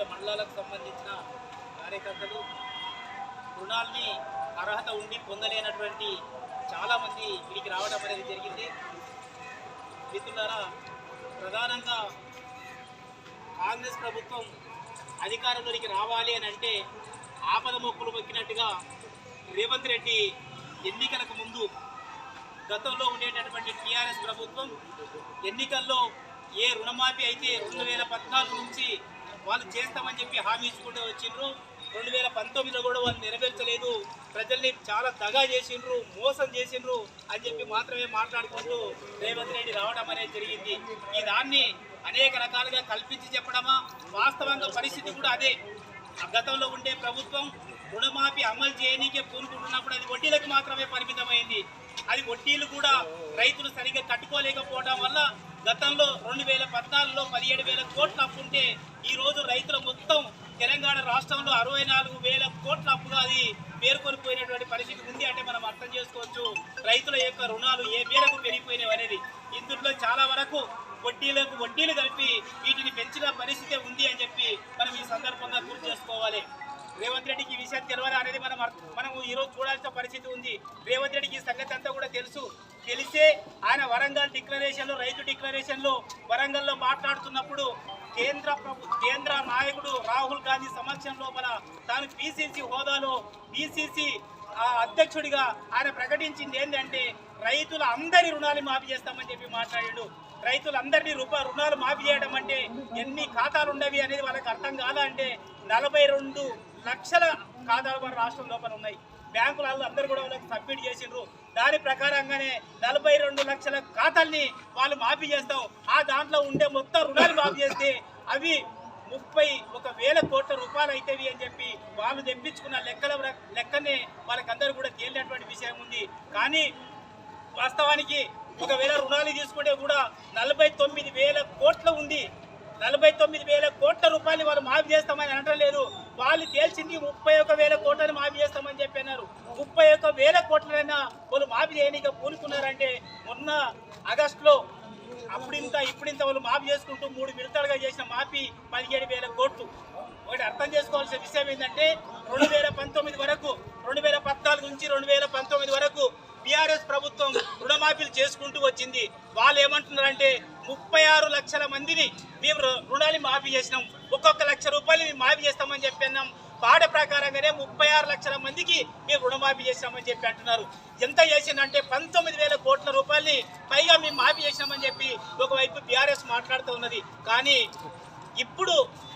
వివిధ మండలాలకు సంబంధించిన కార్యకర్తలు రుణాల్ని అర్హత ఉండి పొందలేనటువంటి చాలామంది ఇక్కడికి రావడం అనేది జరిగింది. మిత్రులారా ప్రధానంగా కాంగ్రెస్ ప్రభుత్వం అధికారంలోకి రావాలి అని అంటే ఆపద మొక్కులు మొక్కినట్టుగా రేవంత్ రెడ్డి ఎన్నికలకు ముందు గతంలో ఉండేటటువంటి టీఆర్ఎస్ ప్రభుత్వం ఎన్నికల్లో ఏ రుణమాఫీ అయితే రెండు వేల పద్నాలుగు నుంచి వాళ్ళు చేస్తామని చెప్పి హామీ ఇచ్చుకుంటూ వచ్చిండ్రు. రెండు వేల పంతొమ్మిదిలో కూడా వాళ్ళు నెరవేర్చలేదు. ప్రజల్ని చాలా దగా చేసిండ్రు మోసం చేసిండ్రు అని చెప్పి మాత్రమే మాట్లాడుకుంటూ రేవంత్ రెడ్డి రావడం అనేది జరిగింది. ఈ దాన్ని అనేక రకాలుగా కల్పించి చెప్పడమా? వాస్తవంగా పరిస్థితి కూడా అదే. గతంలో ఉండే ప్రభుత్వం రుణమాఫీ అమలు చేయనీకే పూనుకుంటున్నప్పుడు అది వడ్డీలకు మాత్రమే పరిమితమైంది. అది వడ్డీలు కూడా రైతులు సరిగ్గా కట్టుకోలేకపోవడం వల్ల గతంలో రెండు వేల పద్నాలుగులో పదిహేడు వేల కోట్లు అప్పు ఉంటే ఈ రోజు రైతుల మొత్తం తెలంగాణ రాష్ట్రంలో అరవై నాలుగు వేల కోట్ల అప్పుగా అది పేర్కొని పోయినటువంటి పరిస్థితి ఉంది అంటే మనం అర్థం చేసుకోవచ్చు. రైతుల యొక్క రుణాలు ఏ మేరకు పెరిగిపోయినవి అనేది. ఇందులో చాలా వరకు వడ్డీలకు వడ్డీలు కలిపి వీటిని పెంచిన పరిస్థితి ఉంది అని చెప్పి మనం ఈ సందర్భంగా గుర్తు చేసుకోవాలి. రేవంత్ రెడ్డికి ఈ విషయం తెలియదు అనేది మనం మనం ఈరోజు చూడాల్సిన పరిస్థితి ఉంది. రేవంత్ రెడ్డికి ఈ సంగతి అంతా కూడా తెలుసు. తెలిసే ఆయన వరంగల్ డిక్లరేషన్లో రైతు డిక్లరేషన్లో వరంగల్లో మాట్లాడుతున్నప్పుడు కేంద్ర ప్రభు కేంద్ర నాయకుడు రాహుల్ గాంధీ సమక్షం లోపల తాను పిసిసి హోదాలో పిసిసి అధ్యక్షుడిగా ఆయన ప్రకటించింది ఏంటంటే రైతుల అందరి రుణాలు మాఫీ చేస్తామని చెప్పి మాట్లాడాడు. రైతులందరినీ రూప రుణాలు మాఫీ చేయడం అంటే ఎన్ని ఖాతాలు ఉండవి అనేది వాళ్ళకి అర్థం కాదా అంటే నలభై రెండు లక్షల ఖాతాలు మన రాష్ట్రం లోపల ఉన్నాయి. బ్యాంకులలో అందరూ కూడా వాళ్ళకి సబ్మిట్ చేసిండ్రు. దాని ప్రకారంగానే నలభై రెండు లక్షల ఖాతాల్ని వాళ్ళు మాఫీ చేస్తాం ఆ దాంట్లో ఉండే మొత్తం రుణాలు మాఫీ చేస్తే అవి ముప్పై ఒక వేల కోట్ల రూపాయలు అవుతాయి అని చెప్పి వాళ్ళు తెప్పించుకున్న లెక్కల లెక్కనే వాళ్ళకందరూ కూడా తేలినటువంటి విషయం ఉంది. కానీ వాస్తవానికి ఒకవేళ రుణాలు తీసుకుంటే కూడా నలభై తొమ్మిది వేల కోట్ల ఉంది. నలభై తొమ్మిది వేల కోట్ల రూపాయలు వాళ్ళు మాఫీ చేస్తామని అనటం లేదు. వాళ్ళు తేల్చింది ముప్పై ఒక వేల కోట్లను మాఫీ చేస్తామని చెప్పి అన్నారు ముప్పై ఒక వేల కోట్లైనా వాళ్ళు మాఫీ చేయనిక పూనుకున్నారంటే మొన్న ఆగస్టులో అప్పుడింత ఇప్పుడింత వాళ్ళు మాఫీ చేసుకుంటూ మూడు విడతలుగా చేసిన మాఫీ పదిహేడు వేల కోట్లు. ఒకటి అర్థం చేసుకోవాల్సిన విషయం ఏంటంటే రెండు వేల పంతొమ్మిది వరకు రెండు వేల పద్నాలుగు నుంచి రెండు వేల పంతొమ్మిది వరకు బీఆర్ఎస్ ప్రభుత్వం రుణమాఫీలు చేసుకుంటూ వచ్చింది. వాళ్ళు ఏమంటున్నారంటే ముప్పై ఆరు లక్షల మందిని మేము రుణాలు మాఫీ చేసినాం ఒక్కొక్క లక్ష రూపాయలు మేము చేస్తామని చెప్పి అన్నాం. పాట ప్రకారంగానే ముప్పై ఆరు లక్షల మందికి మేము రుణమాఫీ చేసినామని చెప్పి అంటున్నారు. ఎంత చేసిందంటే పంతొమ్మిది వేల కోట్ల రూపాయలని పైగా మేము మాఫీ చేసినామని చెప్పి ఒకవైపు బీఆర్ఎస్ మాట్లాడుతూ ఉన్నది. కానీ ఇప్పుడు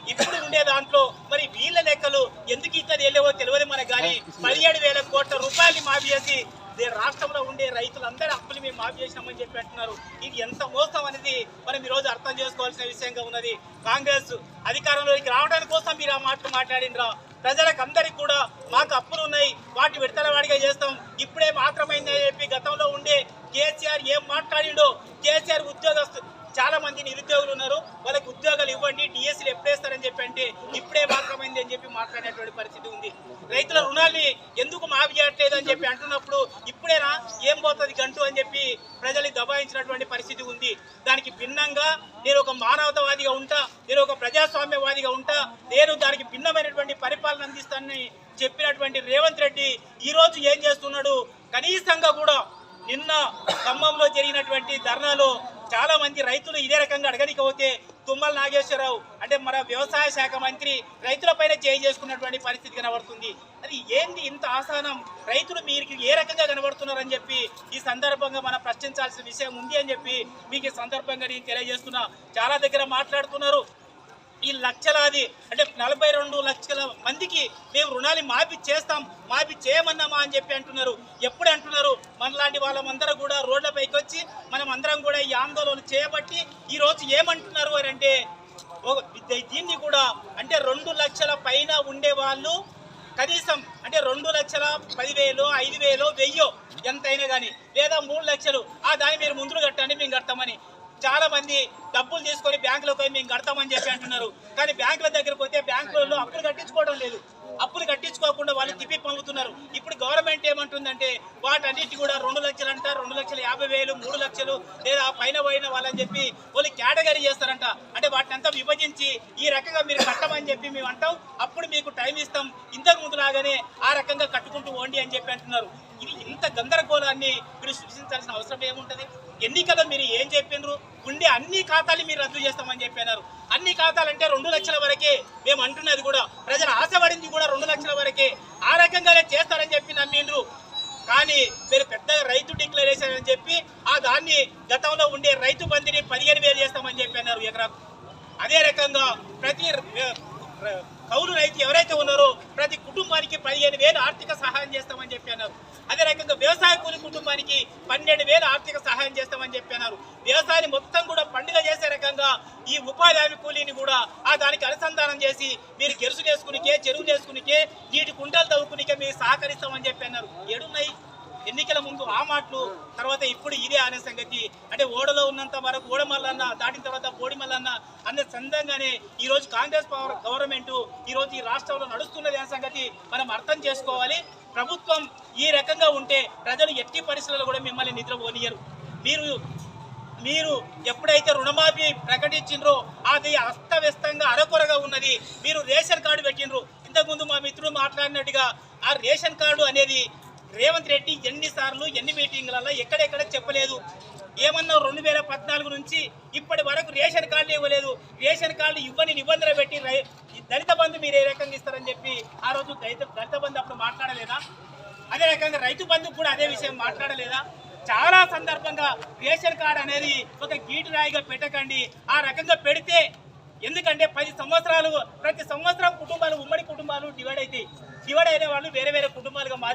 ఇప్పుడు ఉండే దాంట్లో మరి వీళ్ళ లెక్కలు ఎందుకు ఇట్లా తెలియవో తెలియదు మనకు కానీ పదిహేడు వేల కోట్ల రూపాయలు మాఫీ చేసి దే- రాష్ట్రంలో ఉండే రైతులందరి అప్పులు మేము మాఫీ చేసినామని చెప్పి అంటున్నారు. ఇది ఎంత మోసం అనేది మనం ఈ రోజు అర్థం చేసుకోవాల్సిన విషయంగా ఉన్నది. కాంగ్రెస్ అధికారంలోకి రావడానికి కోసం మీరు ఆ మాటలు మాట్లాడినరా ప్రజలకు అందరికి కూడా మాకు అప్పులు ఉన్నాయి. వాటి విడతల వాడిగా చేస్తాం. ఇప్పుడే మాత్రమైందని చెప్పి గతంలో ఉండే కేసీఆర్ ఏం మాట్లాడిండో కేసీఆర్ ఉద్యోగస్తు చాలా మంది నిరుద్యోగులు ఉన్నారు. వాళ్ళకి ఉద్యోగాలు ఇవ్వండి డిఎస్సీలు ఎప్పుడేస్తారని చెప్పి అంటే ఇప్పుడే మాత్రమైంది అని చెప్పి మాట్లాడేటువంటి పరిస్థితి ఉంది. రైతుల రుణాల్ని ఎందుకు మాఫీ చేయట్లేదు అని చెప్పి అంటున్నప్పుడు ఇప్పుడేనా ఏం పోతుంది గంటు అని చెప్పి ప్రజల్ని దబాయించినటువంటి పరిస్థితి ఉంది. దానికి భిన్నంగా నేను ఒక మానవతావాదిగా ఉంటా నేను ఒక ప్రజాస్వామ్యవాదిగా ఉంటా నేను దానికి భిన్నమైనటువంటి పరిపాలన అందిస్తానని చెప్పినటువంటి రేవంత్ రెడ్డి ఈరోజు ఏం చేస్తున్నాడు? కనీసంగా కూడా నిన్న ఖమ్మంలో జరిగినటువంటి ధర్నాలో చాలా మంది రైతులు ఇదే రకంగా అడగనికపోతే తుమ్మల నాగేశ్వరరావు అంటే మన వ్యవసాయ శాఖ మంత్రి రైతులపైన చేయి చేసుకున్నటువంటి పరిస్థితి కనబడుతుంది. అది ఏంది ఇంత ఆసానం? రైతులు మీరు ఏ రకంగా కనబడుతున్నారని చెప్పి ఈ సందర్భంగా మనం ప్రశ్నించాల్సిన విషయం ఉంది అని చెప్పి మీకు ఈ సందర్భంగా నేను తెలియజేస్తున్నా. చాలా దగ్గర మాట్లాడుతున్నారు. ఈ లక్షలాది అంటే నలభై రెండు లక్షల మందికి మేము రుణాలు మాఫీ చేస్తాం మాఫీ చేయమన్నామా అని చెప్పి అంటున్నారు. ఎప్పుడు అంటున్నారు? మనలాంటి వాళ్ళమందరం కూడా రోడ్లపైకి వచ్చి మనం అందరం కూడా ఈ ఆందోళన చేయబట్టి ఈరోజు ఏమంటున్నారు అని అంటే దీన్ని కూడా అంటే రెండు లక్షల పైన ఉండే వాళ్ళు కనీసం అంటే రెండు లక్షల పదివేలు ఐదు వేలు వెయ్యో ఎంతైనా కానీ లేదా మూడు లక్షలు ఆ దాన్ని మీరు ముందులు కట్టండి మేము కడతామని. చాలా మంది డబ్బులు తీసుకొని బ్యాంకులో పోయి మేము కడతామని చెప్పి అంటున్నారు. కానీ బ్యాంకుల దగ్గర పోతే బ్యాంకులలో అప్పులు కట్టించుకోవడం లేదు. అప్పులు కట్టించుకోకుండా వాళ్ళు తిప్పి పంపుతున్నారు ఇప్పుడు గవర్నమెంట్ ఏమంటుందంటే వాటన్నిటి కూడా రెండు లక్షలు అంట రెండు లక్షల యాభై వేలు మూడు లక్షలు లేదా పైన పోయిన వాళ్ళని చెప్పి వాళ్ళు కేటగిరీ చేస్తారంట. అంటే వాటిని అంతా విభజించి ఈ రకంగా మీరు కట్టమని చెప్పి మేము అంటాం. అప్పుడు మీకు టైం ఇస్తాం. ఇంతకు ముందు లాగానే ఆ రకంగా కట్టుకుంటూ పోండి అని చెప్పి అంటున్నారు. ఇంత గందరగోళాన్ని మీరు సృష్టించాల్సిన అవసరం ఏముంటుంది? ఎన్నికల్లో మీరు ఏం చెప్పిండ్రు? ఉండే అన్ని ఖాతాలు మీరు రద్దు చేస్తామని చెప్పినారు. అన్ని ఖాతాలంటే రెండు లక్షల వరకే మేము అంటున్నది కూడా ప్రజలు ఆశపడింది కూడా రెండు లక్షల వరకే. ఆ రకంగానే చేస్తారని చెప్పి నమ్మిండ్రు. కానీ మీరు పెద్దగా రైతు డిక్లరేషన్ అని చెప్పి ఆ దాన్ని గతంలో ఉండే రైతు బంధిని పదిహేను వేలు చేస్తామని చెప్పి అన్నారు ఎకరాకు. అదే రకంగా ప్రతి కౌలు రైతు ఎవరైతే ఉన్నారో ప్రతి కుటుంబానికి పదిహేను వేలు ఆర్థిక సహాయం చేస్తామని చెప్పి అన్నారు. అదే రకంగా వ్యవసాయ కూలి కుటుంబానికి పన్నెండు వేలు ఆర్థిక సహాయం చేస్తామని చెప్పి అన్నారు. వ్యవసాయాన్ని మొత్తం కూడా పండుగ చేసే రకంగా ఈ ఉపాధి హామీ కూలీని కూడా ఆ దానికి అనుసంధానం చేసి మీరు గెరుసు చేసుకునికే చెరువు చేసుకునికే నీటి కుంటలు తవ్వుకునికే మీరు సహకరిస్తామని చెప్పి అన్నారు. ఏడున్నాయి? ఎన్నికల ముందు ఆ మాటలు తర్వాత ఇప్పుడు ఇదే అనే సంగతి. అంటే ఓడలో ఉన్నంత వరకు ఓడమల్లన్న దాటిన తర్వాత బోడిమల్లన్న అనే సందంగానే ఈరోజు కాంగ్రెస్ పవర్ గవర్నమెంట్ ఈరోజు ఈ రాష్ట్రంలో నడుస్తున్నది అనే సంగతి మనం అర్థం చేసుకోవాలి. ప్రభుత్వం ఈ రకంగా ఉంటే ప్రజలు ఎట్టి పరిస్థితుల్లో కూడా మిమ్మల్ని నిద్రపోనియరు మీరు మీరు ఎప్పుడైతే రుణమాఫీ ప్రకటించిండ్రో అది అస్తవ్యస్తంగా అరకొరగా ఉన్నది. మీరు రేషన్ కార్డు పెట్టిండ్రు. ఇంతకుముందు మా మిత్రుడు మాట్లాడినట్టుగా ఆ రేషన్ కార్డు అనేది రేవంత్ రెడ్డి ఎన్నిసార్లు ఎన్ని మీటింగ్లలో ఎక్కడెక్కడ చెప్పలేదు. ఏమన్నా రెండు వేల పద్నాలుగు నుంచి ఇప్పటి వరకు రేషన్ కార్డు ఇవ్వలేదు. రేషన్ కార్డు ఇవ్వని నిబంధన పెట్టి రై- దళిత బంధు మీరు ఏ రకంగా ఇస్తారని చెప్పి ఆ రోజు దళిత దళిత బంధు అప్పుడు మాట్లాడలేదా? అదే రకంగా రైతు బంధు కూడా అదే విషయం మాట్లాడలేదా? చాలా సందర్భంగా రేషన్ కార్డు అనేది ఒక గీటు రాయిగా పెట్టకండి. ఆ రకంగా పెడితే ఎందుకంటే పది సంవత్సరాలు ప్రతి సంవత్సరం కుటుంబాలు ఉమ్మడి కుటుంబాలు డివైడ్ అవుతాయి డివైడ్ అయిన వాళ్ళు వేరే వేరే కుటుంబాలుగా మారి